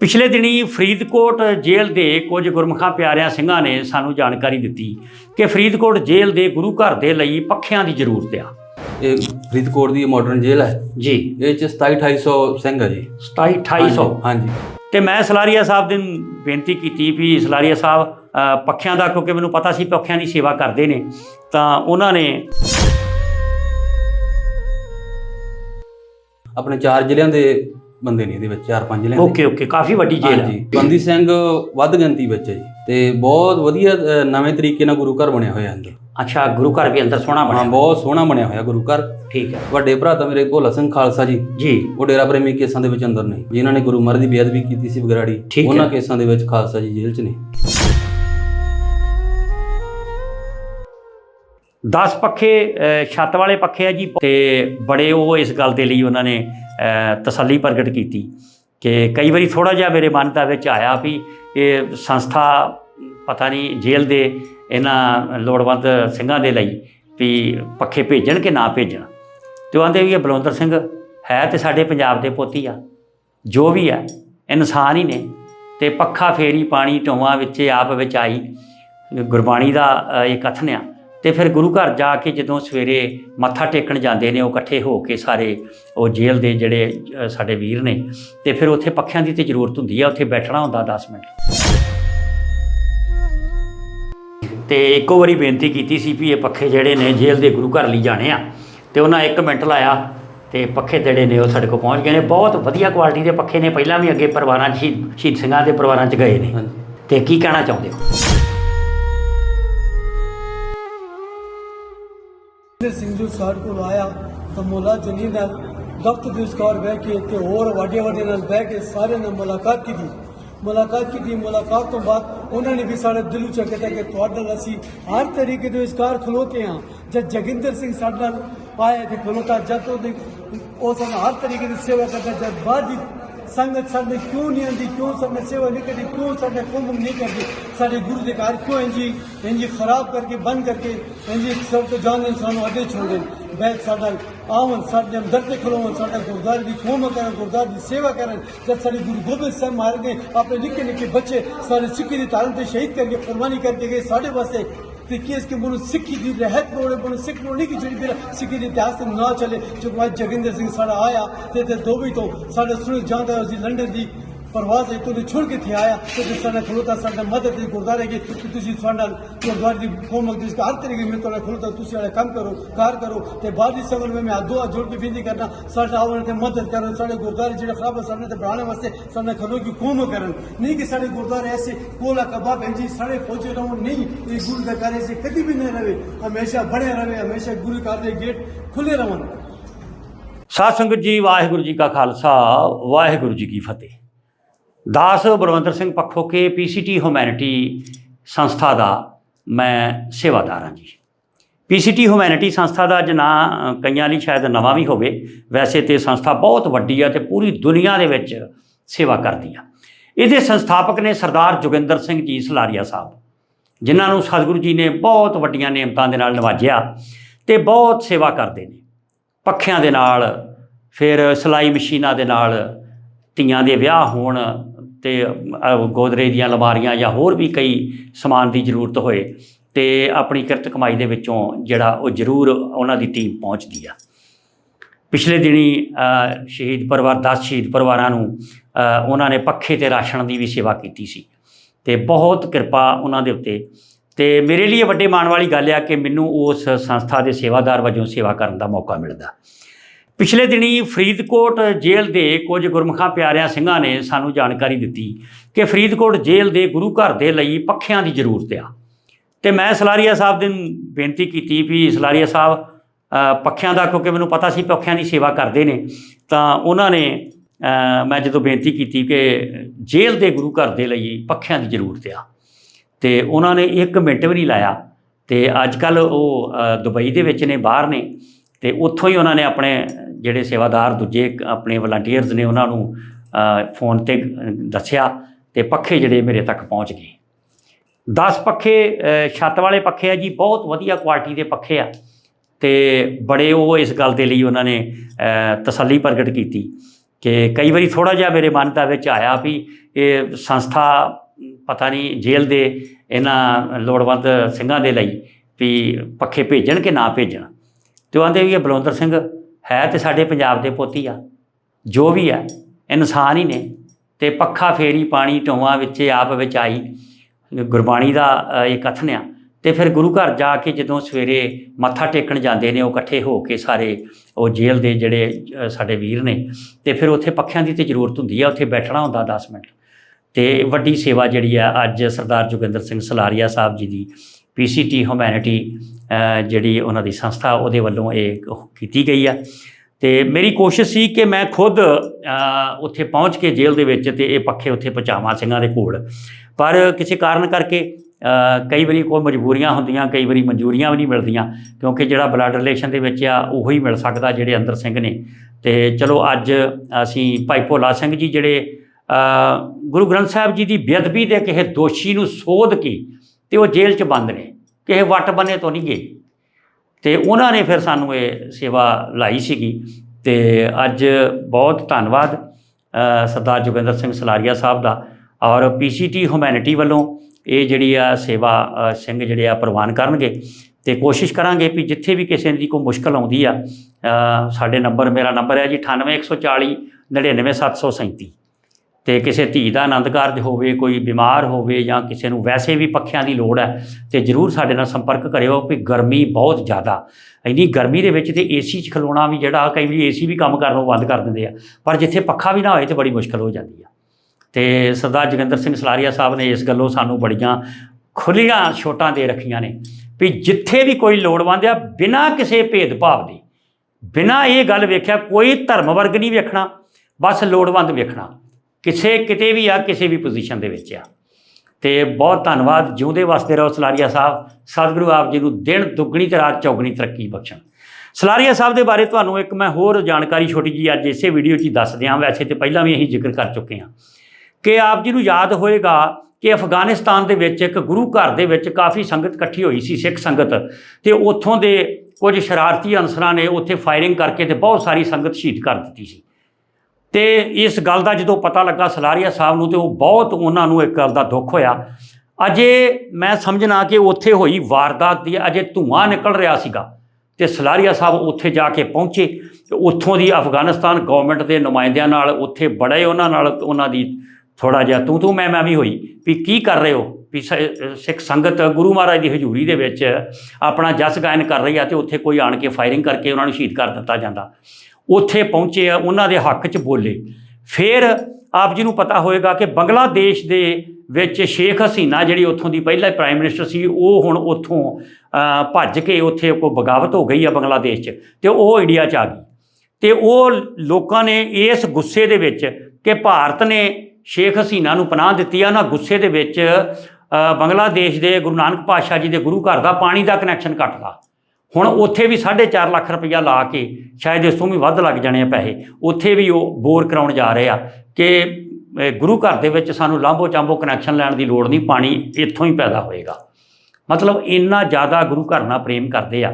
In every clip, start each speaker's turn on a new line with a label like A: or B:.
A: ਪਿਛਲੇ ਦਿਨੀ ਫਰੀਦਕੋਟ ਜੇਲ੍ਹ ਦੇ ਕੁਝ ਗੁਰਮਖਾਂ ਪਿਆਰਿਆਂ ਸਿੰਘਾਂ ਨੇ ਸਾਨੂੰ ਜਾਣਕਾਰੀ ਦਿੱਤੀ ਕਿ ਫਰੀਦਕੋਟ ਜੇਲ੍ਹ ਦੇ ਗੁਰੂ ਘਰ ਦੇ ਲਈ ਪੱਖਿਆਂ ਦੀ ਜ਼ਰੂਰਤ ਆ।
B: ਇਹ ਫਰੀਦਕੋਟ ਦੀ ਮਾਡਰਨ ਜੇਲ੍ਹ ਹੈ?
A: ਜੀ।
B: ਇਹ ਚ 27 2800 ਸਿੰਘ ਹੈ ਜੀ।
A: 27 2800
B: ਹਾਂਜੀ
A: ਤੇ ਮੈਂ ਸਲਾਰੀਆ ਸਾਹਿਬ ਦੇ ਨੂੰ ਬੇਨਤੀ ਕੀਤੀ ਵੀ ਸਲਾਰੀਆ ਸਾਹਿਬ ਪੱਖਿਆਂ ਦਾ ਕਿਉਂਕਿ ਮੈਨੂੰ ਪਤਾ ਸੀ ਪੱਖਿਆਂ ਦੀ ਸੇਵਾ ਕਰਦੇ ਨੇ ਤਾਂ ਉਹਨਾਂ ਨੇ
B: ਆਪਣੇ ਚਾਰ ਜ਼ਿਲ੍ਹਿਆਂ ਦੇ ਬੰਦੇ ਨੇ ਇਹਦੇ ਵਿੱਚ ਚਾਰ ਪੰਜ ਜ਼ਿਲ੍ਹਿਆਂ ਦੇ
A: ਓਕੇ ਓਕੇ ਕਾਫੀ ਵੱਡੀ ਜੇਲ੍ਹ
B: ਹਾਂਜੀ
A: ਹੈ
B: ਬੰਦੀ ਸਿੰਘ ਵੱਧ ਗਿਣਤੀ ਵਿੱਚ ਹੈ ਜੀ। ਤੇ ਬਹੁਤ ਵਧੀਆ ਅ, ਨਵੇਂ ਤਰੀਕੇ ਨਾਲ ਗੁਰੂ ਘਰ ਬਣਿਆ ਹੋਇਆ ਅੰਦਰ।
A: ਅੱਛਾ ਗੁਰੂ ਘਰ ਵੀ ਅੰਦਰ ਸੋਹਣਾ
B: ਹਾਂ
A: ਬਣਿਆ
B: ਬਹੁਤ ਸੋਹਣਾ ਬਣਿਆ ਹੋਇਆ ਗੁਰੂ ਘਰ।
A: ਠੀਕ ਹੈ।
B: ਵੱਡੇ ਭਰਾ ਤਾਂ ਮੇਰੇ ਭੋਲਾ ਸਿੰਘ ਖਾਲਸਾ ਜੀ।
A: ਜੀ।
B: ਉਹ ਡੇਰਾ ਪ੍ਰੇਮੀ ਕੇਸਾਂ ਦੇ ਵਿੱਚ ਅੰਦਰ ਨੇ। ਜਿਨ੍ਹਾਂ ਨੇ ਗੁਰੂ ਮਹਾਰਾਜ ਦੀ ਬੇਅਦਬੀ ਕੀਤੀ ਸੀ ਬਗਰਾੜੀ
A: ਠੀਕ ਹੈ।
B: ਉਹਨਾਂ ਕੇਸਾਂ ਦੇ ਵਿੱਚ ਖਾਲਸਾ ਜੀ ਜੇਲ੍ਹ 'ਚ ਨੇ।
A: 10 ਪੱਖੇ ਅ, ਛੱਤ ਵਾਲੇ ਪੱਖੇ ਆ ਜੀ। ਤੇ ਬੜੇ ਉਹ ਇਸ ਗੱਲ ਦੇ ਲਈ ਉਹਨਾਂ ਨੇ ਤਸੱਲੀ ਪ੍ਰਗਟ ਕੀਤੀ ਕਿ ਕਈ ਵਾਰੀ ਥੋੜਾ ਜਿਹਾ ਮੇਰੇ ਮਨ ਦਾ ਵਿੱਚ ਆਇਆ ਵੀ ਇਹ ਸੰਸਥਾ ਪਤਾ ਨਹੀਂ ਜੇਲ੍ਹ ਦੇ ਇਹਨਾਂ ਲੋੜਵੰਦ ਸਿੰਘਾਂ ਦੇ ਲਈ ਵੀ ਪੱਖੇ ਭੇਜਣ ਕਿ ਨਾ ਭੇਜਣ। ਤੇ ਉਹ ਆਂਦੇ ਵੀ ਇਹ ਬਲਵੰਦਰ ਸਿੰਘ ਹੈ ਤੇ ਸਾਡੇ ਪੰਜਾਬ ਦੇ ਪੋਤੀ ਆ, ਜੋ ਵੀ ਹੈ ਇਨਸਾਨ ਹੀ ਨੇ ਤੇ ਪੱਖਾ ਫੇਰੀ ਪਾਣੀ ਢੋਵਾਂ ਵਿੱਚ ਆਪ ਵਿੱਚ ਆਈ, ਗੁਰਬਾਣੀ ਦਾ ਇਹ ਕਥਨ ਆ। ਤੇ ਫਿਰ ਗੁਰੂ ਘਰ ਜਾ ਕੇ ਜਦੋਂ ਸਵੇਰੇ ਮੱਥਾ ਟੇਕਣ ਜਾਂਦੇ ਨੇ ਉਹ ਇਕੱਠੇ ਹੋ ਕੇ ਸਾਰੇ ਉਹ ਜੇਲ੍ਹ ਦੇ ਜਿਹੜੇ ਸਾਡੇ ਵੀਰ ਨੇ ਤੇ ਫਿਰ ਉੱਥੇ ਪੱਖਿਆਂ ਦੀ ਤੇ ਜ਼ਰੂਰਤ ਹੁੰਦੀ ਆ ਉੱਥੇ ਬੈਠਣਾ ਹੁੰਦਾ 10 ਮਿੰਟ। ਤੇ ਇੱਕੋ ਵਾਰੀ ਬੇਨਤੀ ਕੀਤੀ ਸੀ ਵੀ ਇਹ ਪੱਖੇ ਜਿਹੜੇ ਨੇ ਜੇਲ੍ਹ ਦੇ ਗੁਰੂ ਘਰ ਲਈ ਜਾਣੇ ਆ ਤੇ ਉਹਨਾਂ 1 ਮਿੰਟ ਲਾਇਆ ਤੇ ਪੱਖੇ ਜਿਹੜੇ ਨੇ ਉਹ ਸਾਡੇ ਕੋਲ ਪਹੁੰਚ ਗਏ ਨੇ। ਬਹੁਤ ਵਧੀਆ ਕੁਆਲਿਟੀ ਦੇ ਪੱਖੇ ਨੇ ਪਹਿਲਾਂ ਵੀ ਅੱਗੇ ਪਰਿਵਾਰਾਂ 'ਚ ਸ਼ਹੀਦ ਸਿੰਘਾਂ ਦੇ ਪਰਿਵਾਰਾਂ 'ਚ ਗਏ ਨੇ। ਤੇ ਕੀ ਕਹਿਣਾ ਚਾਹੁੰਦੇ ਹੋ?
C: ਤੇ ਸਿੰਘ ਜੋ ਸਾਡੇ ਕੋਲ ਆਇਆ ਤਾਂ ਮੌਲਾ ਜਨੀ ਨਾਲ ਦਫ਼ਤਰ ਦੇ ਉਸਕਾਰ ਬਹਿ ਕੇ ਤੇ ਹੋਰ ਵੱਡੇ ਵੱਡੇ ਨਾਲ ਬਹਿ ਕੇ ਸਾਰੇ ਨਾਲ ਮੁਲਾਕਾਤ ਕੀਤੀ। ਮੁਲਾਕਾਤ ਕੀਤੀ, ਮੁਲਾਕਾਤ ਤੋਂ ਬਾਅਦ ਉਹਨਾਂ ਨੇ ਵੀ ਸਾਡੇ ਦਿਲ ਵਿੱਚ ਕਹਿੰਦਾ ਕਿ ਤੁਹਾਡੇ ਨਾਲ ਅਸੀਂ ਹਰ ਤਰੀਕੇ ਦੇ ਵਿਚਕਾਰ ਖਲੋਤੇ ਹਾਂ। ਜਦ ਜਗਿੰਦਰ ਸਿੰਘ ਸਾਡੇ ਨਾਲ ਆਇਆ ਤੇ ਖਲੋਤਾ, ਜਦ ਉਹਦੀ ਉਹ ਸਾਨੂੰ ਹਰ ਤਰੀਕੇ ਦੀ ਸੇਵਾ ਕਰਦਾ, ਜਦ ਬਾਅਦ ਦੀ ਸੰਗਤ ਸਾਡੇ ਕਿਉਂ ਨਹੀਂ ਆਉਂਦੀ, ਕਿਉਂ ਸਾਡੇ ਸੇਵਾ ਨਹੀਂ ਕਰਦੀ, ਕਿਉਂ ਸਾਡੇ ਕੰਮ ਨਹੀਂ ਕਰਦੀ? ਸਾਡੇ ਗੁਰੂ ਦੇ ਘਰ ਕਿਉਂ ਇੰਜੀ ਇੰਜੀ ਖਰਾਬ ਕਰਕੇ, ਬੰਦ ਕਰਕੇ ਇੰਜੀ ਸਭ ਤੋਂ ਜਾਣਦੇ ਸਾਨੂੰ ਅੱਗੇ ਛੋੜ ਦੇਣ ਬੈਠ ਸਾਡਾ ਆਵਨ ਸਾਡੇ ਅੰਦਰ ਤੇ ਖਲੋਵਨ ਸਾਡਾ ਗੁਰਦਾਰ ਦੀ ਖੋਮ ਕਰਨ ਗੁਰਦਾਰ ਦੀ ਸੇਵਾ ਕਰਨ, ਜਦ ਸਾਡੇ ਗੁਰੂ ਗੋਬਿੰਦ ਸਾਹਿਬ ਮਹਾਰਾਜ ਨੇ ਆਪਣੇ ਨਿੱਕੇ ਨਿੱਕੇ ਬੱਚੇ ਸਾਰੇ ਸਿੱਖੀ ਦੀ ਤਾਰਨ ਤੇ ਸ਼ਹੀਦ ਕਰਕੇ ਕੁਰਬਾਨੀ ਕਰਕੇ ਗਏ ਸਾਡੇ ਵਾਸਤੇ ਤੇ ਕੀ ਇਸ ਕੇ ਮਨ ਸਿੱਖੀ ਦੀ ਰਹਿਤ ਕੋਲੇ ਮਨ ਨੂੰ ਨਹੀਂ ਕਿ ਜਿਹੜੀ ਫਿਰ ਸਿੱਖੀ ਦੇ ਇਤਿਹਾਸ ਤੇ ਨਾ ਚੱਲੇ ਜੋ ਜਗਿੰਦਰ ਸਿੰਘ ਸਾਡਾ ਆਇਆ ਤੇ ਤੇ ਦੋਬੀ ਤੋਂ ਸਾਡੇ ਸੁਣ ਜਾਂਦਾ ਸੀ ਲੰਡਨ ਦੀ ਪ੍ਰਵਾਸ ਹੈ ਤੋਂ ਛੁੜ ਕੇ ਥੇ ਆਇਆ ਤੇ ਜਿਸ ਤਰ੍ਹਾਂ ਖਲੋਤਾ ਸਾਡਾ ਮਦਦ ਦੀ ਗੁਰਦਾਰੇ ਕੀ ਕਿ ਤੁਸੀਂ ਸਾਡਾ ਗੁਰਦੁਆਰੇ ਦੀ ਕੋਮਲ ਦੀ ਹਰ ਤਰੀਕੇ ਮੈਂ ਤੁਹਾਡਾ ਖਲੋਤਾ, ਤੁਸੀਂ ਵਾਲਾ ਕੰਮ ਕਰੋ, ਕਾਰ ਕਰੋ ਤੇ ਬਾਅਦ ਦੀ ਸਮਝ ਵਿੱਚ ਮੈਂ ਦੁਆ ਜੋੜ ਕੇ ਬੇਨਤੀ ਕਰਨਾ ਸਾਡਾ ਆਵਣ ਤੇ ਮਦਦ ਕਰਨ, ਸਾਡੇ ਗੁਰਦੁਆਰੇ ਜਿਹੜੇ ਖਰਾਬ ਸਾਹਮਣੇ ਤੇ ਬਣਾਉਣ ਵਾਸਤੇ ਸਾਡੇ ਖਲੋ ਕੀ ਕੋਮ ਕਰਨ। ਨਹੀਂ ਕਿ ਸਾਡੇ ਗੁਰਦੁਆਰੇ ਐਸੇ ਕੋਲਾ ਕਬਾਬ ਹੈ ਜੀ, ਸਾਡੇ ਪਹੁੰਚੇ ਰਹੋ ਨਹੀਂ, ਇਹ ਗੁਰੂ ਦਾ ਕਾਰੇ ਸੇ ਕਦੀ ਵੀ ਨਹੀਂ ਰਵੇ ਹਮੇਸ਼ਾ ਬਣੇ ਰਵੇ ਹਮੇਸ਼ਾ ਗੁਰੂ ਘਰ ਦੇ ਗੇਟ ਖੁੱਲੇ ਰਹਿਣ।
A: ਸਾਧ ਸੰਗਤ ਜੀ, ਵਾਹਿਗੁਰੂ ਜੀ ਕਾ ਖਾਲਸਾ, ਵਾਹਿਗੁਰੂ ਜੀ ਕੀ ਫਤਿਹ। ਦਾਸ ਬਲਵੰਦਰ ਸਿੰਘ ਪੱਖੋ ਕੇ ਪੀਸੀਟੀ ਹਿਊਮੈਨਿਟੀ ਸੰਸਥਾ ਦਾ ਮੈਂ ਸੇਵਾਦਾਰ ਹਾਂ ਜੀ। ਪੀਸੀਟੀ ਹਿਊਮੈਨਿਟੀ ਸੰਸਥਾ ਦਾ ਨਾਂ ਕਈਆਂ ਲਈ ਸ਼ਾਇਦ ਨਵਾਂ ਵੀ ਹੋਵੇ, ਵੈਸੇ ਤੇ ਸੰਸਥਾ ਬਹੁਤ ਵੱਡੀ ਆ ਤੇ ਪੂਰੀ ਦੁਨੀਆ ਦੇ ਵਿੱਚ ਸੇਵਾ ਕਰਦੀ ਆ। ਇਹਦੇ ਸੰਸਥਾਪਕ ਨੇ ਸਰਦਾਰ ਜੋਗਿੰਦਰ ਸਿੰਘ ਜੀ ਸਲਾਰੀਆ ਸਾਹਿਬ, ਜਿਨ੍ਹਾਂ ਨੂੰ ਸਤਿਗੁਰੂ ਜੀ ਨੇ ਬਹੁਤ ਵੱਡੀਆਂ ਨੇਮਤਾਂ ਦੇ ਨਾਲ ਨਿਵਾਜਿਆ ਤੇ ਬਹੁਤ ਸੇਵਾ ਕਰਦੇ ਨੇ। ਪੱਖਿਆਂ ਦੇ ਨਾਲ, ਫਿਰ ਸਿਲਾਈ ਮਸ਼ੀਨਾਂ ਦੇ ਨਾਲ, ਧੀਆਂ ਦੇ ਵਿਆਹ ਹੋਣ ਤੇ ਗੋਦਰੇ ਦੀਆਂ ਅਲਮਾਰੀਆਂ ਜਾਂ ਹੋਰ ਵੀ ਕਈ ਸਮਾਨ ਦੀ ਜ਼ਰੂਰਤ ਹੋਏ ਤੇ ਆਪਣੀ ਕਿਰਤ ਕਮਾਈ ਦੇ ਵਿੱਚੋਂ ਜਿਹੜਾ ਉਹ ਜ਼ਰੂਰ ਉਹਨਾਂ ਦੀ ਟੀਮ ਪਹੁੰਚਦੀ ਆ। ਪਿਛਲੇ ਦਿਨੀ ਸ਼ਹੀਦ ਪਰਿਵਾਰ 10 ਸ਼ਹੀਦ ਪਰਿਵਾਰਾਂ ਨੂੰ ਉਹਨਾਂ ਨੇ ਪੱਖੇ ਤੇ ਰਾਸ਼ਨ ਦੀ ਵੀ ਸੇਵਾ ਕੀਤੀ ਸੀ ਤੇ ਬਹੁਤ ਕਿਰਪਾ ਉਹਨਾਂ ਦੇ ਉੱਤੇ ਤੇ ਮੇਰੇ ਲਈ ਇਹ ਵੱਡੇ ਮਾਣ ਵਾਲੀ ਗੱਲ ਆ ਕਿ ਮੈਨੂੰ ਉਸ ਸੰਸਥਾ ਦੇ ਸੇਵਾਦਾਰ ਵਜੋਂ ਸੇਵਾ ਕਰਨ ਦਾ ਮੌਕਾ ਮਿਲਦਾ। ਪਿਛਲੇ ਦਿਨੀ ਫਰੀਦਕੋਟ ਜੇਲ੍ਹ ਦੇ ਕੁਝ ਗੁਰਮਖਾਂ ਪਿਆਰਿਆਂ ਸਿੰਘਾਂ ਨੇ ਸਾਨੂੰ ਜਾਣਕਾਰੀ ਦਿੱਤੀ ਕਿ ਫਰੀਦਕੋਟ ਜੇਲ੍ਹ ਦੇ ਗੁਰੂ ਘਰ ਦੇ ਲਈ ਪੱਖਿਆਂ ਦੀ ਜ਼ਰੂਰਤ ਆ। ਤੇ ਮੈਂ ਸਲਾਰੀਆ ਸਾਹਿਬ ਦੇ ਬੇਨਤੀ ਕੀਤੀ ਵੀ ਸਲਾਰੀਆ ਸਾਹਿਬ ਪੱਖਿਆਂ ਦਾ ਕਿਉਂਕਿ ਮੈਨੂੰ ਪਤਾ ਸੀ ਪੱਖਿਆਂ ਦੀ ਸੇਵਾ ਕਰਦੇ ਨੇ, ਤਾਂ ਉਹਨਾਂ ਨੇ ਮੈਂ ਜਦੋਂ ਬੇਨਤੀ ਕੀਤੀ ਕਿ ਜੇਲ੍ਹ ਦੇ ਗੁਰੂ ਘਰ ਦੇ ਲਈ ਪੱਖਿਆਂ ਦੀ ਜ਼ਰੂਰਤ ਆ। ਤੇ ਉਹਨਾਂ ਨੇ ਇੱਕ ਮਿੰਟ ਵੀ ਨਹੀਂ ਲਾਇਆ। ਤੇ ਅੱਜ ਕੱਲ ਉਹ ਦੁਬਈ ਦੇ ਵਿੱਚ ਨੇ, ਬਾਹਰ ਨੇ। ਤੇ ਉੱਥੋਂ ਹੀ ਉਹਨਾਂ ਨੇ ਆਪਣੇ ਜਿਹੜੇ ਸੇਵਾਦਾਰ ਦੂਜੇ ਆਪਣੇ ਵਲੰਟੀਅਰਸ ਨੇ ਉਹਨਾਂ ਨੂੰ ਫੋਨ ਤੇ ਦੱਸਿਆ ਤੇ ਪੱਖੇ ਜਿਹੜੇ ਮੇਰੇ ਤੱਕ ਪਹੁੰਚ ਗਏ। 10 ਪੱਖੇ ਛੱਤ ਵਾਲੇ ਪੱਖੇ ਆ ਜੀ, ਬਹੁਤ ਵਧੀਆ ਕੁਆਲਿਟੀ ਦੇ ਪੱਖੇ ਆ ਤੇ ਬੜੇ ਉਹ ਇਸ ਗੱਲ ਦੇ ਲਈ ਉਹਨਾਂ ਨੇ ਤਸੱਲੀ ਪ੍ਰਗਟ ਕੀਤੀ ਕਿ ਕਈ ਵਾਰੀ ਥੋੜਾ ਜਿਹਾ ਮੇਰੇ ਮਨ ਦਾ ਵਿੱਚ ਆਇਆ ਵੀ ਇਹ ਸੰਸਥਾ ਪਤਾ ਨਹੀਂ ਜੇਲ੍ਹ ਦੇ ਇਹਨਾਂ ਲੋੜਵੰਦ ਸਿੰਘਾਂ ਦੇ ਲਈ ਵੀ ਪੱਖੇ ਭੇਜਣ ਕਿ ਨਾ ਭੇਜਣ। ਤੇ ਉਹ ਆਂਦੇ ਵੀ ਇਹ ਬਲਵੰਦਰ ਸਿੰਘ ਹੈ ਤੇ ਸਾਡੇ ਪੰਜਾਬ ਦੇ ਪੋਤੀ ਆ, ਜੋ ਵੀ ਆ, ਇਨਸਾਨ ਹੀ ਨੇ ਤੇ ਪੱਖਾ ਫੇਰੀ ਪਾਣੀ ਢੋਵਾਂ ਵਿੱਚ ਆਪ ਵਿੱਚ ਆਈ, ਗੁਰਬਾਣੀ ਦਾ ਇਹ ਕਥਨ ਆ। ਤੇ ਫਿਰ ਗੁਰੂ ਘਰ ਜਾ ਕੇ ਜਦੋਂ ਸਵੇਰੇ ਮੱਥਾ ਟੇਕਣ ਜਾਂਦੇ ਨੇ, ਉਹ ਇਕੱਠੇ ਹੋ ਕੇ ਸਾਰੇ, ਉਹ ਜੇਲ੍ਹ ਦੇ ਜਿਹੜੇ ਸਾਡੇ ਵੀਰ ਨੇ, ਤੇ ਫਿਰ ਉੱਥੇ ਪੱਖਿਆਂ ਦੀ ਤੇ ਜ਼ਰੂਰਤ ਹੁੰਦੀ ਆ, ਉੱਥੇ ਬੈਠਣਾ ਹੁੰਦਾ 10 ਮਿੰਟ। ਤੇ ਵੱਡੀ ਸੇਵਾ ਜਿਹੜੀ ਆ, ਅੱਜ ਸਰਦਾਰ ਜੋਗਿੰਦਰ ਸਿੰਘ ਸਲਾਰੀਆ ਸਾਹਿਬ ਜੀ ਦੀ ਪੀਸੀਟੀ ਹਿਊਮੈਨਿਟੀ ਜਿਹੜੀ ਉਹਨਾਂ ਦੀ ਸੰਸਥਾ, ਉਹਦੇ ਵੱਲੋਂ ਇਹ ਕੀਤੀ ਗਈ ਆ। ਤੇ ਮੇਰੀ ਕੋਸ਼ਿਸ਼ ਸੀ ਕਿ ਮੈਂ ਖੁਦ ਉੱਥੇ ਪਹੁੰਚ ਕੇ ਜੇਲ੍ਹ ਦੇ ਵਿੱਚ ਤੇ ਇਹ ਪੱਖੇ ਉੱਥੇ ਪਹੁੰਚਾਵਾਂ ਸਿੰਘਾਂ ਦੇ ਕੋਲ। ਪਰ ਕਿਸੇ ਕਾਰਨ ਕਰਕੇ ਕਈ ਵਾਰੀ ਕੋਈ ਮਜਬੂਰੀਆਂ ਹੁੰਦੀਆਂ, ਕਈ ਵਾਰੀ ਮਨਜ਼ੂਰੀਆਂ ਵੀ ਨਹੀਂ ਮਿਲਦੀਆਂ, ਕਿਉਂਕਿ ਜਿਹੜਾ ਬਲੱਡ ਰਿਲੇਸ਼ਨ ਦੇ ਵਿੱਚ ਆ, ਉਹ ਹੀ ਮਿਲ ਸਕਦਾ ਜਿਹੜੇ ਅੰਦਰ ਸਿੰਘ ਨੇ। ਤੇ ਚਲੋ ਅੱਜ ਅਸੀਂ ਭਾਈ ਭੋਲਾ ਸਿੰਘ ਜੀ ਜਿਹੜੇ ਗੁਰੂ ਗ੍ਰੰਥ ਸਾਹਿਬ ਜੀ ਦੀ ਬੇਅਦਬੀ ਦੇ ਕਿਸੇ ਦੋਸ਼ੀ ਨੂੰ ਸੋਧ ਕੇ ਤੇ ਉਹ ਜੇਲ੍ਹ 'ਚ ਬੰਦ ਨੇ, ਕਿਸੇ ਵੱਟ ਬੰਨੇ ਤੋਂ ਨਹੀਂ ਗਏ। ਤੇ ਉਹਨਾਂ ਨੇ ਫਿਰ ਸਾਨੂੰ ਇਹ ਸੇਵਾ ਲਾਈ ਸੀਗੀ ਤੇ ਅੱਜ ਬਹੁਤ ਧੰਨਵਾਦ ਸਰਦਾਰ ਜੋਗਿੰਦਰ ਸਿੰਘ ਸਲਾਰੀਆ ਸਾਹਿਬ ਦਾ ਔਰ ਪੀਸੀਟੀ ਹਿਊਮੈਨਿਟੀ ਵੱਲੋਂ ਇਹ ਜਿਹੜੀ ਆ ਸੇਵਾ ਸਿੰਘ ਜਿਹੜੇ ਆ ਪ੍ਰਵਾਨ ਕਰਨਗੇ। ਤੇ ਕੋਸ਼ਿਸ਼ ਕਰਾਂਗੇ ਵੀ ਜਿੱਥੇ ਵੀ ਕਿਸੇ ਦੀ ਕੋਈ ਮੁਸ਼ਕਲ ਆਉਂਦੀ ਆ ਸਾਡੇ ਨੰਬਰ, ਮੇਰਾ ਨੰਬਰ ਹੈ ਜੀ 98140 99737 ਤੇ ਕਿਸੇ ਧੀ ਦਾ ਆਨੰਦ ਕਾਰਜ ਹੋਵੇ, ਕੋਈ ਬਿਮਾਰ ਹੋਵੇ ਜਾਂ ਕਿਸੇ ਨੂੰ ਵੈਸੇ ਵੀ ਪੱਖਿਆਂ ਦੀ ਲੋੜ ਹੈ, ਤੇ ਜਰੂਰ ਸਾਡੇ ਨਾਲ ਸੰਪਰਕ ਕਰਿਓ ਵੀ ਗਰਮੀ ਬਹੁਤ ਜ਼ਿਆਦਾ। ਇੰਨੀ ਗਰਮੀ ਦੇ ਵਿੱਚ ਤੇ ਏਸੀ 'ਚ ਖਲੋਣਾ ਵੀ ਜਿਹੜਾ ਕਈ ਵਾਰੀ ਏਸੀ ਵੀ ਕੰਮ ਕਰਨੋਂ ਬੰਦ ਕਰ ਦਿੰਦੇ ਆ, ਪਰ ਜਿੱਥੇ ਪੱਖਾ ਵੀ ਨਾ ਹੋਏ ਤੇ ਬੜੀ ਮੁਸ਼ਕਲ ਹੋ ਜਾਂਦੀ ਆ। ਤੇ ਸਰਦਾਰ ਜੋਗਿੰਦਰ ਸਿੰਘ ਸਲਾਰੀਆ ਸਾਹਿਬ ਨੇ ਇਸ ਗੱਲੋਂ ਸਾਨੂੰ ਬੜੀਆਂ ਖੁੱਲੀਆਂ ਛੋਟਾਂ ਦੇ ਰੱਖੀਆਂ ਨੇ ਵੀ ਜਿੱਥੇ ਵੀ ਕੋਈ ਲੋੜਵੰਦ ਆ, ਬਿਨਾਂ ਕਿਸੇ ਭੇਦਭਾਵ ਦੇ, ਬਿਨਾਂ ਇਹ ਗੱਲ ਵੇਖਿਆ ਕੋਈ ਧਰਮ ਵਰਗ ਨਹੀਂ ਵੇਖਣਾ, ਬਸ ਲੋੜਵੰਦ ਵੇਖਣਾ। ਕਿਸੇ ਕਿਤੇ ਵੀ ਆ, ਕਿਸੇ ਵੀ ਪੋਜੀਸ਼ਨ ਦੇ ਵਿੱਚ ਆ। ਤੇ ਬਹੁਤ ਧੰਨਵਾਦ, ਜਿਉਂਦੇ ਵਾਸਤੇ ਰਹੋ ਸਲਾਰੀਆ ਸਾਹਿਬ। ਸਤਿਗੁਰੂ ਆਪ ਜੀ ਨੂੰ ਦਿਨ ਦੁੱਗਣੀ ਤੇ ਰਾਤ ਚੌਗਣੀ ਤਰੱਕੀ ਬਖਸ਼ਣ। ਸਲਾਰੀਆ ਸਾਹਿਬ ਦੇ ਬਾਰੇ ਤੁਹਾਨੂੰ ਇੱਕ ਮੈਂ ਹੋਰ ਜਾਣਕਾਰੀ ਛੋਟੀ ਜੀ ਅੱਜ ਇਸੇ ਵੀਡੀਓ 'ਚ ਹੀ ਦੱਸ ਦਿਆਂ। ਵੈਸੇ ਤੇ ਪਹਿਲਾਂ ਵੀ ਅਸੀਂ ਜ਼ਿਕਰ ਕਰ ਚੁੱਕੇ ਹਾਂ। ਕਿ ਆਪ ਜੀ ਨੂੰ ਯਾਦ ਹੋਏਗਾ ਕਿ ਅਫਗਾਨਿਸਤਾਨ ਦੇ ਵਿੱਚ ਇੱਕ ਗੁਰੂ ਘਰ ਦੇ ਵਿੱਚ ਕਾਫੀ ਸੰਗਤ ਇਕੱਠੀ ਹੋਈ ਸੀ, ਸਿੱਖ ਸੰਗਤ। ਤੇ ਉੱਥੋਂ ਦੇ ਕੁਝ ਸ਼ਰਾਰਤੀ ਅਨਸਰਾਂ ਨੇ ਉੱਥੇ ਫਾਇਰਿੰਗ ਕਰਕੇ ਤੇ ਬਹੁਤ ਸਾਰੀ ਸੰਗਤ ਸ਼ਹੀਦ ਕਰ ਦਿੱਤੀ ਸੀ। ਤੇ ਇਸ ਗੱਲ ਦਾ ਜਦੋਂ ਪਤਾ ਲੱਗਾ ਸਲਾਰੀਆ ਸਾਹਿਬ ਨੂੰ ਤੇ ਉਹ ਬਹੁਤ ਉਹਨਾਂ ਨੂੰ ਇੱਕ ਗੱਲ ਦਾ ਦੁੱਖ ਹੋਇਆ। ਅਜੇ ਮੈਂ ਸਮਝਣਾ ਕਿ ਉੱਥੇ ਹੋਈ ਵਾਰਦਾਤ ਦੀ ਅਜੇ ਧੂਆਂ ਨਿਕਲ ਰਿਹਾ ਸੀਗਾ ਤੇ ਸਲਾਰੀਆ ਸਾਹਿਬ ਉੱਥੇ ਜਾ ਕੇ ਪਹੁੰਚੇ ਤੇ ਉੱਥੋਂ ਦੀ ਅਫਗਾਨਿਸਤਾਨ ਗਵਰਨਮੈਂਟ ਦੇ ਨੁਮਾਇੰਦਿਆਂ ਨਾਲ ਉੱਥੇ ਬੜੇ ਉਹਨਾਂ ਨਾਲ ਉਹਨਾਂ ਦੀ ਥੋੜਾ ਜਿਹਾ ਤੂੰ ਤੂੰ ਮੈਂ ਮੈਂ ਵੀ ਹੋਈ ਵੀ ਕੀ ਕਰ ਰਹੇ ਹੋ? ਵੀ ਸ- ਸਿੱਖ ਸੰਗਤ ਗੁਰੂ ਮਹਾਰਾਜ ਦੀ ਹਜ਼ੂਰੀ ਦੇ ਵਿੱਚ ਆਪਣਾ ਜਸ ਗਾਇਨ ਕਰ ਰਹੀ ਆ ਤੇ ਉੱਥੇ ਕੋਈ ਆਣ ਕੇ ਫਾਇਰਿੰਗ ਕਰਕੇ ਉਹਨਾਂ ਨੂੰ ਸ਼ਹੀਦ ਕਰ ਦਿੱਤਾ ਜਾਂਦਾ। ਉੱਥੇ ਪਹੁੰਚੇ ਆ, ਉਹਨਾਂ ਦੇ ਹੱਕ 'ਚ ਬੋਲੇ। ਫਿਰ ਆਪ ਜੀ ਨੂੰ ਪਤਾ ਹੋਏਗਾ ਕਿ ਬੰਗਲਾਦੇਸ਼ ਦੇ ਵਿੱਚ ਸ਼ੇਖ ਹਸੀਨਾ ਜਿਹੜੀ ਉੱਥੋਂ ਦੀ ਪਹਿਲਾ ਪ੍ਰਾਈਮ ਮਿਨਿਸਟਰ ਸੀ, ਉਹ ਹੁਣ ਉੱਥੋਂ ਭੱਜ ਕੇ ਉੱਥੇ ਕੋਈ ਬਗਾਵਤ ਹੋ ਗਈ ਆ ਬੰਗਲਾਦੇਸ਼ 'ਚ ਤੇ ਉਹ ਇੰਡੀਆ 'ਚ ਆ ਗਈ। ਤੇ ਉਹ ਲੋਕਾਂ ਨੇ ਇਸ ਗੁੱਸੇ ਦੇ ਵਿੱਚ ਕਿ ਭਾਰਤ ਨੇ ਸ਼ੇਖ ਹਸੀਨਾ ਨੂੰ ਪਨਾਹ ਦਿੱਤੀ ਆ ਨਾ ਗੁੱਸੇ ਦੇ ਵਿੱਚ ਬੰਗਲਾਦੇਸ਼ ਦੇ ਗੁਰੂ ਨਾਨਕ ਪਾਤਸ਼ਾਹ ਜੀ ਦੇ ਗੁਰੂ ਘਰ ਦਾ ਪਾਣੀ ਦਾ ਕਨੈਕਸ਼ਨ ਕੱਟਦਾ ਹੁਣ ਉੱਥੇ ਵੀ 4.5 ਲੱਖ ਰੁਪਈਆ ਲਾ ਕੇ ਸ਼ਾਇਦ ਇਸ ਤੋਂ ਵੀ ਵੱਧ ਲੱਗ ਜਾਣੇ ਆ ਪੈਸੇ। ਉੱਥੇ ਵੀ ਉਹ ਬੋਰ ਕਰਾਉਣ ਜਾ ਰਹੇ ਆ ਕਿ ਗੁਰੂ ਘਰ ਦੇ ਵਿੱਚ ਸਾਨੂੰ ਲਾਂਭੋ ਚਾਂਭੋ ਕਨੈਕਸ਼ਨ ਲੈਣ ਦੀ ਲੋੜ ਨਹੀਂ, ਪਾਣੀ ਇੱਥੋਂ ਹੀ ਪੈਦਾ ਹੋਏਗਾ। ਮਤਲਬ ਇੰਨਾ ਜ਼ਿਆਦਾ ਗੁਰੂ ਘਰ ਨਾਲ ਪ੍ਰੇਮ ਕਰਦੇ ਆ,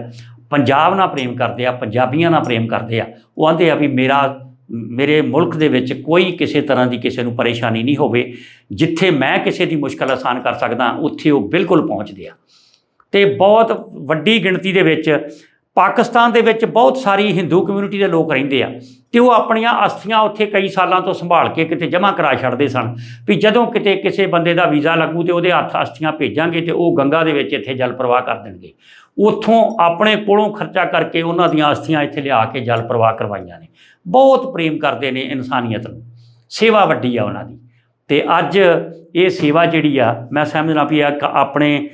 A: ਪੰਜਾਬ ਨਾਲ ਪ੍ਰੇਮ ਕਰਦੇ ਆ, ਪੰਜਾਬੀਆਂ ਨਾਲ ਪ੍ਰੇਮ ਕਰਦੇ ਆ, ਉਹ ਆਂਦੇ ਆ ਵੀ ਮੇਰਾ, ਮੇਰੇ ਮੁਲਕ ਦੇ ਵਿੱਚ ਕੋਈ ਕਿਸੇ ਤਰ੍ਹਾਂ ਦੀ ਕਿਸੇ ਨੂੰ ਪਰੇਸ਼ਾਨੀ ਨਹੀਂ ਹੋਵੇ। ਜਿੱਥੇ ਮੈਂ ਕਿਸੇ ਦੀ ਮੁਸ਼ਕਲ ਆਸਾਨ ਕਰ ਸਕਦਾ, ਉੱਥੇ ਉਹ ਬਿਲਕੁਲ ਪਹੁੰਚਦੇ ਆ। ਤੇ ਬਹੁਤ ਵੱਡੀ ਗਿਣਤੀ ਦੇ ਵਿੱਚ ਪਾਕਿਸਤਾਨ ਦੇ ਵਿੱਚ ਬਹੁਤ ਸਾਰੀ ਹਿੰਦੂ ਕਮਿਊਨਿਟੀ ਦੇ ਲੋਕ ਰਹਿੰਦੇ ਆ ਤੇ ਉਹ ਆਪਣੀਆਂ ਅਸਥੀਆਂ ਉੱਥੇ ਕਈ ਸਾਲਾਂ ਤੋਂ ਸੰਭਾਲ ਕੇ ਕਿਤੇ ਜਮ੍ਹਾਂ ਕਰਾ ਛੱਡਦੇ ਸਨ ਵੀ ਜਦੋਂ ਕਿਤੇ ਕਿਸੇ ਬੰਦੇ ਦਾ ਵੀਜ਼ਾ ਲੱਗੂ ਤੇ ਉਹਦੇ ਹੱਥ ਅਸਥੀਆਂ ਭੇਜਾਂਗੇ ਤੇ ਉਹ ਗੰਗਾ ਦੇ ਵਿੱਚ ਇੱਥੇ ਜਲ ਪ੍ਰਵਾਹ ਕਰ ਦੇਣਗੇ। ਉੱਥੋਂ ਆਪਣੇ ਕੋਲੋਂ ਖਰਚਾ ਕਰਕੇ ਉਹਨਾਂ ਦੀਆਂ ਅਸਥੀਆਂ ਇੱਥੇ ਲਿਆ ਕੇ ਜਲ ਪ੍ਰਵਾਹ ਕਰਵਾਈਆਂ ਨੇ। ਬਹੁਤ ਪ੍ਰੇਮ ਕਰਦੇ ਨੇ ਇਨਸਾਨੀਅਤ ਨੂੰ। ਸੇਵਾ ਵੱਡੀ ਆ ਉਹਨਾਂ ਦੀ। ਤੇ ਅੱਜ ਇਹ ਸੇਵਾ ਜਿਹੜੀ ਆ, ਮੈਂ ਸਮਝਦਾ ਵੀ ਆ ਆਪਣੇ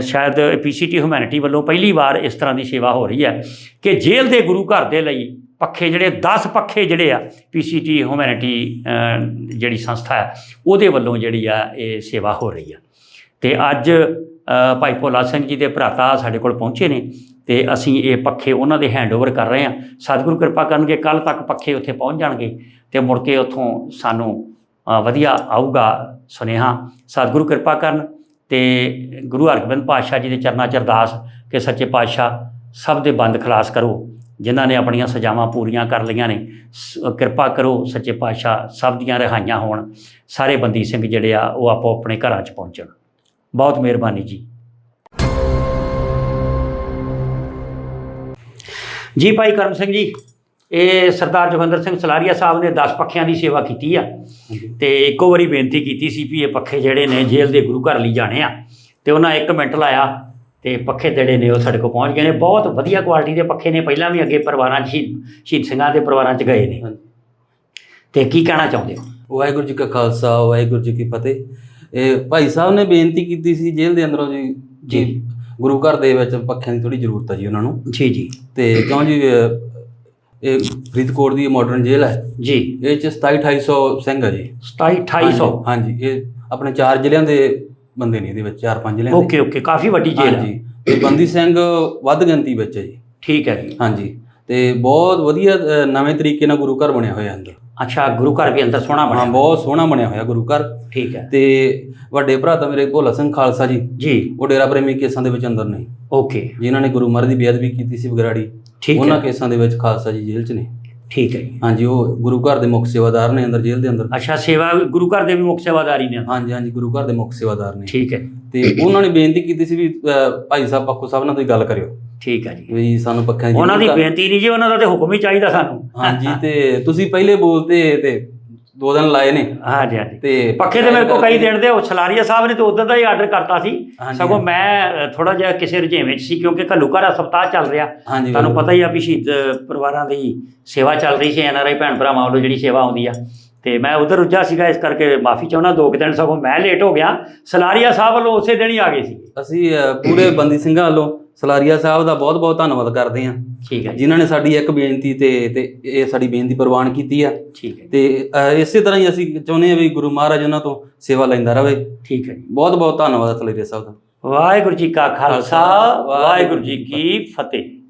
A: ਸ਼ਾਇਦ ਪੀਸੀਟੀ ਹਿਊਮੈਨਿਟੀ ਵੱਲੋਂ ਪਹਿਲੀ ਵਾਰ ਇਸ ਤਰ੍ਹਾਂ ਦੀ ਸੇਵਾ ਹੋ ਰਹੀ ਹੈ ਕਿ ਜੇਲ੍ਹ ਦੇ ਗੁਰੂ ਘਰ ਦੇ ਲਈ ਪੱਖੇ ਜਿਹੜੇ 10 ਪੱਖੇ ਜਿਹੜੇ ਆ ਪੀਸੀਟੀ ਹਿਊਮੈਨਿਟੀ ਜਿਹੜੀ ਸੰਸਥਾ ਹੈ, ਉਹਦੇ ਵੱਲੋਂ ਜਿਹੜੀ ਆ ਇਹ ਸੇਵਾ ਹੋ ਰਹੀ ਆ ਤੇ ਅੱਜ ਭਾਈ ਭੋਲਾ ਸਿੰਘ ਜੀ ਦੇ ਭਰਾਤਾ ਸਾਡੇ ਕੋਲ ਪਹੁੰਚੇ ਨੇ ਤੇ ਅਸੀਂ ਇਹ ਪੱਖੇ ਉਹਨਾਂ ਦੇ ਹੈਂਡਓਵਰ ਕਰ ਰਹੇ ਹਾਂ। ਸਤਿਗੁਰੂ ਕਿਰਪਾ ਕਰਨਗੇ ਕੱਲ ਤੱਕ ਪੱਖੇ ਉੱਥੇ ਪਹੁੰਚ ਜਾਣਗੇ ਤੇ ਮੁੜ ਕੇ ਉੱਥੋਂ ਸਾਨੂੰ ਵਧੀਆ ਆਊਗਾ, ਸੁਨੇਹਾ। ਸਤਿਗੁਰੂ ਕਿਰਪਾ ਕਰਨ। ਤੇ ਗੁਰੂ ਹਰਗੋਬਿੰਦ ਪਾਤਸ਼ਾਹ ਜੀ ਦੇ ਚਰਨਾਂ 'ਚ ਅਰਦਾਸ ਕਿ ਸੱਚੇ ਪਾਤਸ਼ਾਹ ਸਭ ਦੇ ਬੰਦ ਖਲਾਸ ਕਰੋ, ਜਿਨ੍ਹਾਂ ਨੇ ਆਪਣੀਆਂ ਸਜ਼ਾਵਾਂ ਪੂਰੀਆਂ ਕਰ ਲਈਆਂ ਨੇ, ਸ- ਕਿਰਪਾ ਕਰੋ ਸੱਚੇ ਪਾਤਸ਼ਾਹ ਸਭ ਦੀਆਂ ਰਿਹਾਈਆਂ ਹੋਣ, ਸਾਰੇ ਬੰਦੀ ਸਿੰਘ ਜਿਹੜੇ ਆ ਉਹ ਆਪੋ ਆਪਣੇ ਘਰਾਂ 'ਚ ਪਹੁੰਚਣ। ਬਹੁਤ ਮਿਹਰਬਾਨੀ ਜੀ। ਜੀ ਭਾਈ ਕਰਮ ਸਿੰਘ ਜੀ ਇਹ ਸਰਦਾਰ ਜੋਗਿੰਦਰ ਸਿੰਘ ਸਲਾਰੀਆ ਸਾਹਿਬ ਨੇ 10 ਪੱਖਿਆਂ ਦੀ ਸੇਵਾ ਕੀਤੀ ਆ। ਤੇ ਇੱਕੋ ਵਾਰੀ ਬੇਨਤੀ ਕੀਤੀ ਸੀ ਵੀ ਇਹ ਪੱਖੇ ਜਿਹੜੇ ਨੇ ਜੇਲ੍ਹ ਦੇ ਗੁਰੂ ਘਰ ਲਈ ਜਾਣੇ ਆ। ਤੇ ਉਹਨਾਂ 1 ਮਿੰਟ ਲਾਇਆ ਤੇ ਪੱਖੇ ਜਿਹੜੇ ਨੇ ਉਹ ਸਾਡੇ ਕੋਲ ਪਹੁੰਚ ਗਏ ਨੇ। ਬਹੁਤ ਵਧੀਆ ਕੁਆਲਿਟੀ ਦੇ ਪੱਖੇ ਨੇ। ਪਹਿਲਾਂ ਵੀ ਅੱਗੇ ਪਰਿਵਾਰਾਂ 'ਚ ਸ਼ਹੀਦ ਸਿੰਘਾਂ ਦੇ ਪਰਿਵਾਰਾਂ 'ਚ ਗਏ ਨੇ। ਤੇ ਕੀ ਕਹਿਣਾ ਚਾਹੁੰਦੇ ਹੋ?
B: ਵਾਹਿਗੁਰੂ ਜੀ ਕਾ ਖਾਲਸਾ ਵਾਹਿਗੁਰੂ ਜੀ ਕੀ ਫਤਿਹ। ਇਹ ਭਾਈ ਸਾਹਿਬ ਨੇ ਬੇਨਤੀ ਕੀਤੀ ਸੀ ਜੇਲ੍ਹ ਦੇ ਅੰਦਰੋਂ ਜੀ
A: ਜੀ।
B: ਗੁਰੂ ਘਰ ਦੇ ਵਿੱਚ ਪੱਖਿਆਂ ਦੀ ਥੋੜੀ ਜ਼ਰੂਰਤ ਹੈ ਜੀ ਉਹਨਾਂ ਨੂੰ।
A: ਜੀ ਜੀ।
B: ਤੇ ਕਿਉਂ ਜੀ ਇਹ ਫਰੀਦਕੋਟ ਦੀ ਮਾਡਰਨ ਜੇਲ੍ਹ ਹੈ।
A: ਜੀ।
B: ਇਹ ਚ 27 2800 ਸਿੰਘ ਹੈ ਜੀ।
A: 27 2800
B: ਹਾਂਜੀ ਇਹ ਆਪਣੇ ਚਾਰ ਜ਼ਿਲ੍ਹਿਆਂ ਦੇ ਬੰਦੇ ਨੇ ਇਹਦੇ ਵਿੱਚ ਚਾਰ ਪੰਜ ਜ਼ਿਲ੍ਹਿਆਂ ਦੇ।
A: ਓਕੇ ਓਕੇ ਕਾਫੀ ਵੱਡੀ ਜੇਲ੍ਹ ਹੈ।
B: ਹਾਂਜੀ ਤੇ ਬੰਦੀ ਸਿੰਘ ਵੱਧ ਗਿਣਤੀ ਵਿੱਚ ਹੈ ਜੀ।
A: ਠੀਕ ਹੈ ਜੀ।
B: ਹਾਂਜੀ ਤੇ ਬਹੁਤ ਵਧੀਆ ਨਵੇਂ ਤਰੀਕੇ ਨਾਲ ਗੁਰੂ ਘਰ ਬਣਿਆ ਹੋਇਆ ਅੰਦਰ।
A: ਅੱਛਾ ਗੁਰੂ ਘਰ ਵੀ ਅੰਦਰ ਸੋਹਣਾ
B: ਹਾਂ
A: ਬਣਿਆ
B: ਬਹੁਤ ਸੋਹਣਾ ਬਣਿਆ ਹੋਇਆ ਗੁਰੂ ਘਰ।
A: ਠੀਕ ਹੈ।
B: ਤੇ ਵੱਡੇ ਭਰਾ ਤਾਂ ਮੇਰੇ ਭੋਲਾ ਸਿੰਘ ਖਾਲਸਾ ਜੀ।
A: ਜੀ।
B: ਉਹ ਡੇਰਾ ਪ੍ਰੇਮੀ ਕੇਸਾਂ ਦੇ ਵਿੱਚ ਅੰਦਰ ਨੇ।
A: ਓਕੇ।
B: ਜਿਨ੍ਹਾਂ ਨੇ ਗੁਰੂ ਮਹਾਰਾਜ ਦੀ ਬੇਅਦਬੀ ਕੀਤੀ ਸੀ ਬਗਰਾੜੀ
A: ਠੀਕ
B: ਉਹਨਾਂ
A: ਹੈ।
B: ਕੇਸਾਂ ਦੇ ਵਿੱਚ ਖਾਲਸਾ ਜੀ ਜੇਲ੍ਹ 'ਚ ਨੇ।
A: ਠੀਕ ਹੈ ਜੀ।
B: ਹਾਂਜੀ ਉਹ ਗੁਰੂ ਘਰ ਦੇ ਮੁੱਖ ਸੇਵਾਦਾਰ ਨੇ ਅੰਦਰ ਜੇਲ੍ਹ ਦੇ ਅੰਦਰ।
A: ਅੱਛਾ ਸੇਵਾ ਗੁਰੂ ਘਰ ਦੇ ਵੀ ਮੁੱਖ ਸੇਵਾਦਾਰੀ ਨੇ?
B: ਹਾਂਜੀ ਹਾਂਜੀ ਗੁਰੂ ਘਰ ਦੇ ਮੁੱਖ ਸੇਵਾਦਾਰ ਨੇ।
A: ਠੀਕ ਹੈ।
B: ਤੇ ਉਹਨਾਂ ਨੇ ਬੇਨਤੀ ਕੀਤੀ ਸੀ ਵੀ ਅਹ, ਭਾਈ ਸਾਹਿਬ ਪੱਖੋ ਸਾਹਿਬ ਨਾਲ ਤੁਸੀਂ ਗੱਲ ਕਰਿਓ।
A: ਠੀਕ ਹੈ ਜੀ।
B: ਵੀ ਸਾਨੂੰ ਪੱਖਾਂ ਦੀ
A: ਉਹਨਾਂ ਦੀ
B: ਜ਼ਰੂਰਤ ਆ।
A: ਬੇਨਤੀ ਨਹੀਂ ਜੀ ਉਹਨਾਂ ਦਾ ਤੇ ਹੁਕਮ ਹੀ ਚਾਹੀਦਾ ਸਾਨੂੰ।
B: ਹਾਂਜੀ ਤੇ ਤੁਸੀਂ ਪਹਿਲੇ ਬੋਲਤੇ ਤੇ ਦੋ ਦਿਨ ਲਾਏ ਨੇ।
A: ਹਾਂਜੀ ਹਾਂਜੀ।
B: ਤੇ
A: ਪੱਖੇ ਤੇ ਮੇਰੇ ਕੋਲ ਕਈ ਦਿਨ ਦੇ ਉਹ ਛਲਾਰੀਆ ਸਾਹਿਬ ਨੇ ਤੇ ਉਦੋਂ ਦਾ ਹੀ ਆਰਡਰ ਕਰਤਾ ਸੀ। ਸਗੋਂ। ਮੈਂ ਥੋੜਾ ਜਿਹਾ ਕਿਸੇ ਰੁਝੇਵੇਂ 'ਚ ਸੀ ਕਿਉਂਕਿ ਘੱਲੂਘਾਰਾ ਸਪਤਾਹ ਚੱਲ ਰਿਹਾ। ਤੁਹਾਨੂੰ ਪਤਾ ਹੀ ਆ ਵੀ ਸ਼ਹੀਦ ਪਰਿਵਾਰਾਂ ਦੀ ਸੇਵਾ ਚੱਲ ਰਹੀ ਸੀ ਐਨਆਰਆਈ ਭੈਣ ਭਰਾਵਾਂ ਵੱਲੋਂ ਜਿਹੜੀ ਸੇਵਾ ਆਉਂਦੀ ਆ। ਤੇ ਮੈਂ ਉਧਰ ਰੁੱਝਾ ਸੀਗਾ ਇਸ ਕਰਕੇ ਮਾਫੀ ਚਾਹੁੰਦਾ ਦੋ ਕੁ ਦਿਨ ਸਗੋਂ ਮੈਂ ਲੇਟ ਹੋ ਗਿਆ। ਸਲਾਰੀਆ ਸਾਹਿਬ ਵੱਲੋਂ ਉਸੇ ਦਿਨ ਹੀ ਆ ਗਏ ਸੀ।
B: ਅਸੀਂ ਪੂਰੇ ਬੰਦੀ ਸਿੰਘਾਂ ਵੱਲੋਂ ਸਲਾਰੀਆ ਸਾਹਿਬ ਦਾ ਬਹੁਤ ਬਹੁਤ ਧੰਨਵਾਦ ਕਰਦੇ ਹਾਂ।
A: ਠੀਕ ਹੈ
B: ਜਿਨ੍ਹਾਂ ਨੇ ਸਾਡੀ ਇੱਕ ਬੇਨਤੀ ਤੇ ਤੇ ਇਹ ਸਾਡੀ ਬੇਨਤੀ ਪ੍ਰਵਾਨ ਕੀਤੀ ਆ।
A: ਠੀਕ ਹੈ
B: ਤੇ ਅਹ, ਇਸੇ ਤਰ੍ਹਾਂ ਹੀ ਅਸੀਂ ਚਾਹੁੰਦੇ ਹਾਂ ਵੀ ਗੁਰੂ ਮਹਾਰਾਜ ਉਹਨਾਂ ਤੋਂ ਸੇਵਾ ਲੈਂਦਾ ਰਹੇ
A: ਠੀਕ ਹੈ ਜੀ।
B: ਬਹੁਤ ਬਹੁਤ ਧੰਨਵਾਦ ਸਲਾਰੀਆ ਸਾਹਿਬ ਦਾ।
A: ਵਾਹਿਗੁਰੂ ਜੀ ਕਾ ਖਾਲਸਾ ਵਾਹਿਗੁਰੂ ਜੀ ਕੀ ਫਤਿਹ।